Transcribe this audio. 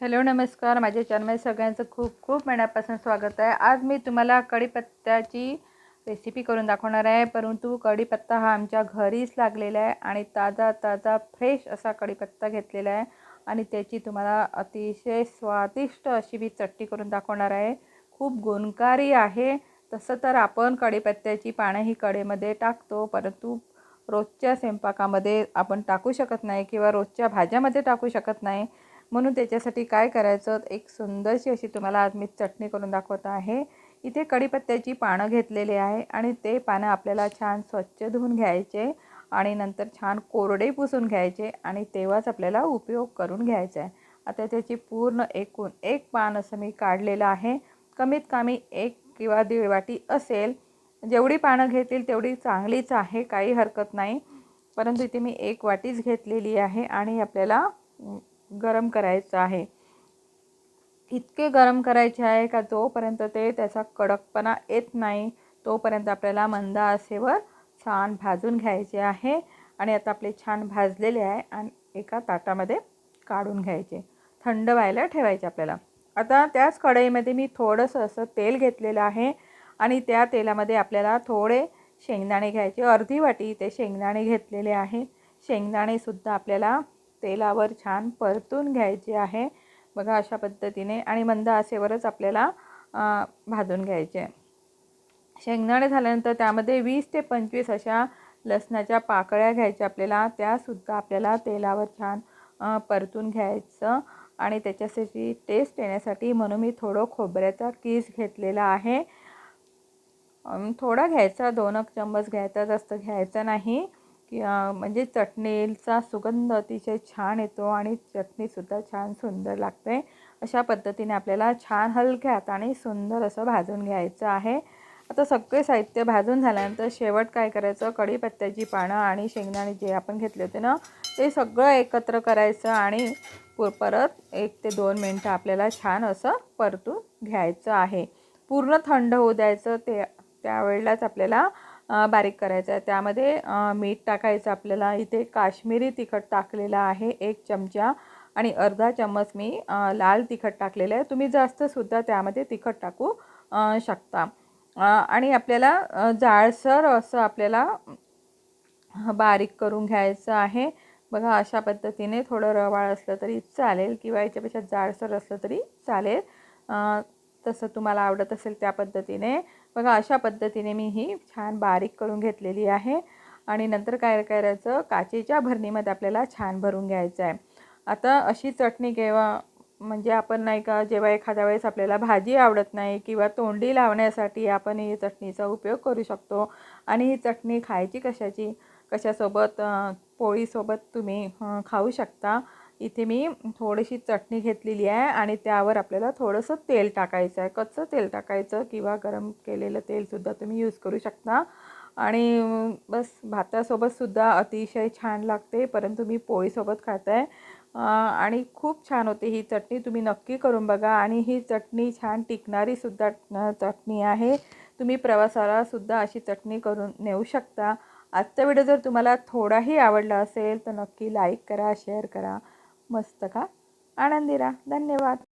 Hello नमस्कार. माझ्या चॅनलमध्ये सगळ्यांचं खूप खूप मनापासून स्वागत आहे. आज मी तुम्हाला कढीपत्त्याची रेसिपी करून दाखवणार आहे. परंतु कढीपत्ता हा आमच्या घरीच लागलेला आहे आणि ताजा ताजा फ्रेश असा कढीपत्ता घेतलेला आहे. आणि त्याची तुम्हाला अतिशय स्वादिष्ट अशी मी चटणी करून दाखवणार आहे. खूप गुणकारी आहे. तसं तर आपण कढीपत्त्याची पानं ही कढईमध्ये टाकतो परंतु रोजच्या स्वयंपाकामध्ये आपण टाकू शकत नाही किंवा रोजच्या भाज्यामध्ये टाकू शकत नाही. म्हणून त्याच्यासाठी काय करायचं? एक सुंदरशी अशी तुम्हाला आज मी चटणी करून दाखवत आहे. इथे कढीपत्त्याची पानं घेतलेली आहे आणि ते पानं आपल्याला छान स्वच्छ धुवून घ्यायचे आणि नंतर छान कोरडे पुसून घ्यायचे आणि तेव्हाच आपल्याला उपयोग करून घ्यायचा आहे. आता त्याची पूर्ण एकूण एक पान असं मी काढलेलं आहे. कमीत कमी एक किंवा दीड वाटी असेल. जेवढी पानं घेतील तेवढी चांगलीच आहे काही हरकत नाही. परंतु इथे मी एक वाटीच घेतलेली आहे आणि आपल्याला गरम करायचं आहे. इतके गरम करायचे आहे का जोपर्यंत ते त्याचा कडकपणा येत नाही. तोपर्यंत आपल्याला मंद आसेवर छान भाजून घ्यायचे आहे. आणि आता आपले छान भाजलेले आहे आणि एका ताटामध्ये काढून घ्यायचे. थंड व्हायला ठेवायचे आपल्याला. आता त्याच कढईमध्ये मी थोडंसं असं तेल घेतलेलं आहे. आणि त्या तेलामध्ये आपल्याला थोडे शेंगदाणे घ्यायचे. अर्धी वाटी ते शेंगदाणे घेतलेले आहे. शेंगदाणेसुद्धा आपल्याला तेलावर छान परतून घ्यायचे आहे. बघा अशा पद्धतीने आणि मंद आसेवरच आपल्याला भाजून घ्यायचे. शेंगदाणे झाल्यानंतर त्यामध्ये वीस ते पंचवीस अशा लसणाच्या पाकळ्या घ्यायच्या आपल्याला. त्यासुद्धा आपल्याला तेलावर छान परतून घ्यायचं आणि त्याच्यासाठी टेस्ट येण्यासाठी म्हणून मी थोडं खोबऱ्याचा कीस घेतलेला आहे. थोडा घ्यायचा दोन चम्मच घ्यायचा जास्त घ्यायचा नाही. की म्हणजे चटणीचा सुगंध अतिशय छान येतो आणि चटणीसुद्धा छान सुंदर लागते. अशा पद्धतीने आपल्याला छान हलक्यात आणि सुंदर असं भाजून घ्यायचं आहे. आता सगळे साहित्य भाजून झाल्यानंतर शेवट काय करायचं? कढीपत्त्याची पानं आणि शेंगदाणे जे आपण घेतले होते ना ते सगळं एकत्र करायचं आणि परत एक ते दोन मिनटं आपल्याला छान असं परतून घ्यायचं आहे. पूर्ण थंड होऊ द्यायचं ते त्यावेळेलाच आपल्याला बारीक करायचं आहे. त्यामध्ये मीठ टाकायचं आपल्याला. इथे काश्मीरी तिखट टाकलेलं आहे एक चमचा. आणि अर्धा चम्मच मी लाल तिखट टाकलेलं आहे. तुम्ही जास्तसुद्धा त्यामध्ये तिखट टाकू शकता. आणि आपल्याला जाळसर असं आपल्याला बारीक करून घ्यायचं आहे. बघा अशा पद्धतीने थोडं रवाळ असलं तरी चालेल किंवा याच्यापेक्षा जाडसर असलं तरी चालेल. तसं तुम्हाला आवडत असेल त्या पद्धतीने. बघा अशा पद्धतीने मी ही छान बारीक करून घेतलेली आहे. आणि नंतर काय करायचं काचेच्या भरणीमध्ये आपल्याला छान भरून घ्यायचं आहे. आता अशी चटणी किंवा म्हणजे आपण नाही का जेव्हा एखाद्या वेळेस आपल्याला भाजी आवडत नाही किंवा तोंडी लावण्यासाठी आपण ही चटणीचा उपयोग करू शकतो. आणि ही चटणी खायची कशाची? कशासोबत? पोळीसोबत तुम्ही खाऊ शकता. इथे मी थोडीशी चटणी घेतलेली आहे आणि त्यावर आपल्याला थोडंसं तेल टाकायचं आहे. कच्चं तेल टाकायचं किंवा गरम केलेलं तेलसुद्धा तुम्ही यूज करू शकता. आणि बस भातासोबतसुद्धा अतिशय छान लागते परंतु मी पोळीसोबत खात. आहे आणि खूप छान होते ही चटणी तुम्ही नक्की करून बघा. आणि ही चटणी छान टिकणारीसुद्धा चटणी आहे. तुम्ही प्रवासालासुद्धा अशी चटणी करून नेऊ शकता. आजचा व्हिडिओ जर तुम्हाला थोडाही आवडला असेल तर नक्की लाईक करा शेअर करा. मस्त का आनंदी राहा धन्यवाद.